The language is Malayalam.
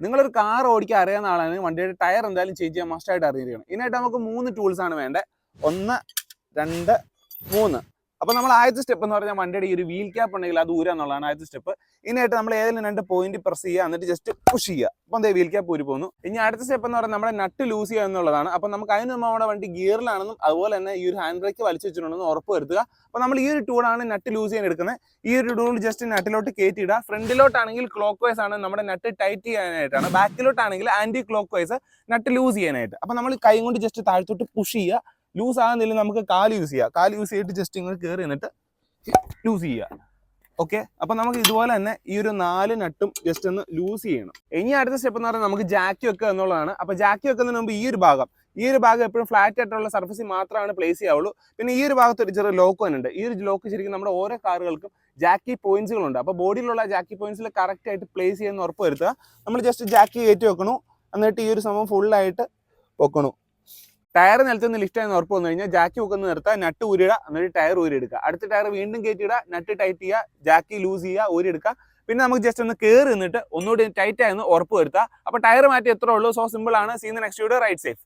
നിങ്ങളൊരു കാർ ഓടിക്കാൻ അറിയാവുന്ന ആളാണ്. വണ്ടിയുടെ ടയർ എന്തായാലും ചേഞ്ച് ചെയ്യാൻ മസ്റ്റായിട്ട് അറിഞ്ഞിരിക്കണം. ഇതിനായിട്ട് നമുക്ക് മൂന്ന് ടൂൾസ് ആണ് വേണ്ടത്. ഒന്ന് രണ്ട് മൂന്ന്. അപ്പോൾ നമ്മൾ ആദ്യത്തെ സ്റ്റെപ്പ് എന്ന് പറഞ്ഞാൽ വണ്ടിയുടെ ഈ ഒരു വീൽ ക്യാപ്പ് ഉണ്ടെങ്കിൽ അത് ഊരുക എന്നുള്ളതാണ് ആദ്യത്തെ സ്റ്റെപ്പ് ഇതിനായിട്ട് നമ്മൾ ഏതെങ്കിലും രണ്ട് പോയിന്റ് പ്രസ് ചെയ്യുക എന്നിട്ട് ജസ്റ്റ് പുഷ് ചെയ്യുക. അപ്പോൾ അതേ വീൽ ക്യാപ്പ് ഊരി പോകുന്നു ഇനി അടുത്ത സ്റ്റെപ്പ് എന്ന് പറഞ്ഞാൽ നമ്മുടെ നട്ട് ലൂസ് ചെയ്യുക എന്നുള്ളതാണ്. അപ്പോൾ നമുക്ക് അതിന് നമ്മൾ നമ്മുടെ വണ്ടി ഗിയറിലാണെന്നും അതുപോലെ തന്നെ ഈ ഒരു ഹാൻഡ് ബ്രേക്ക് വലിച്ചു വെച്ചിട്ടുണ്ടെന്നും ഉറപ്പ് വരുത്തുക. അപ്പോൾ നമ്മൾ ഈ ഒരു ടൂളാണ് നട്ട് ലൂസ് ചെയ്യാൻ എടുക്കുന്നത്. ഈ ഒരു ടൂൾ ജസ്റ്റ് നട്ടിലോട്ട് കയറ്റിയിടുക ഫ്രണ്ടിലോട്ടാണെങ്കിൽ ക്ലോക്ക് വൈസ് ആണ് നമ്മുടെ നട്ട് ടൈറ്റ് ചെയ്യാനായിട്ടാണ്. ബാക്കിലോട്ടാണെങ്കിൽ anticlockwise nut loose ചെയ്യാനായിട്ട്. അപ്പോൾ നമ്മൾ കൈ കൊണ്ട് ജസ്റ്റ് താഴത്തോട്ട് പുഷ് ചെയ്യുക. ലൂസ് ആകുന്നില്ല നമുക്ക് കാൽ യൂസ് ചെയ്യാം. കാൽ യൂസ് ചെയ്തിട്ട് ജസ്റ്റ് ഇങ്ങനെ കയറി നിന്നിട്ട് ലൂസ് ചെയ്യുക. ഓക്കെ അപ്പൊ നമുക്ക് ഇതുപോലെ തന്നെ ഈ ഒരു നാല് നട്ടും ജസ്റ്റ് ഒന്ന് ലൂസ് ചെയ്യണം. ഇനി അടുത്ത സ്റ്റെപ്പ് എന്ന് പറഞ്ഞാൽ നമുക്ക് ജാക്കി വെക്കുക എന്നുള്ളതാണ്. അപ്പൊ ജാക്കി വെക്കുന്നതിന് മുമ്പ് ഈ ഒരു ഭാഗം. ഈ ഒരു ഭാഗം എപ്പോഴും ഫ്ലാറ്റ് ആയിട്ടുള്ള സർഫസിൽ മാത്രമാണ് പ്ലേസ് ചെയ്യാവുള്ളൂ. പിന്നെ ഈ ഒരു ഭാഗത്ത് ഒരു ചെറിയ ലോക്ക് തന്നെ ഈ ഒരു ലോക്ക് ശരിക്കും നമ്മുടെ ഓരോ കാറുകൾക്കും ജാക്കി പോയിന്റ്സുകളുണ്ട് അപ്പോൾ ബോഡിയിലുള്ള ജാക്കി പോയിന്റ്സിൽ കറക്റ്റ് ആയിട്ട് പ്ലേസ് ചെയ്യുന്ന ഉറപ്പ് വരുത്തുക. നമ്മൾ ജസ്റ്റ് ജാക്കി കയറ്റി വെക്കണു. എന്നിട്ട് ഈ ഒരു സംഭവം ഫുള്ളായിട്ട് വെക്കണു. ടയർ നിലത്തുനിന്ന് ലിഫ്റ്റ് ആയി ഉറപ്പ് വന്നു കഴിഞ്ഞാൽ ജാക്കി ഒക്കെ നിർത്തുക നട്ട് ഊരിട എന്നിട്ട് ടയർ ഊരിയെടുക്കുക. അടുത്ത ടയർ വീണ്ടും കയറ്റിയിടുക നട്ട് ടൈറ്റ് ചെയ്യുക ജാക്കി ലൂസ് ചെയ്യുക ഊരിയെടുക്കുക. പിന്നെ നമുക്ക് ജസ്റ്റ് ഒന്ന് കയറി നിന്നിട്ട് ഒന്നുകൂടി ടൈറ്റ് ആയെന്ന് ഉറപ്പ് വരുത്തുക അപ്പോൾ ടയർ മാറ്റി എത്ര ഉള്ളൂ? സോ സിമ്പിൾ ആണ്. Seen next video right safe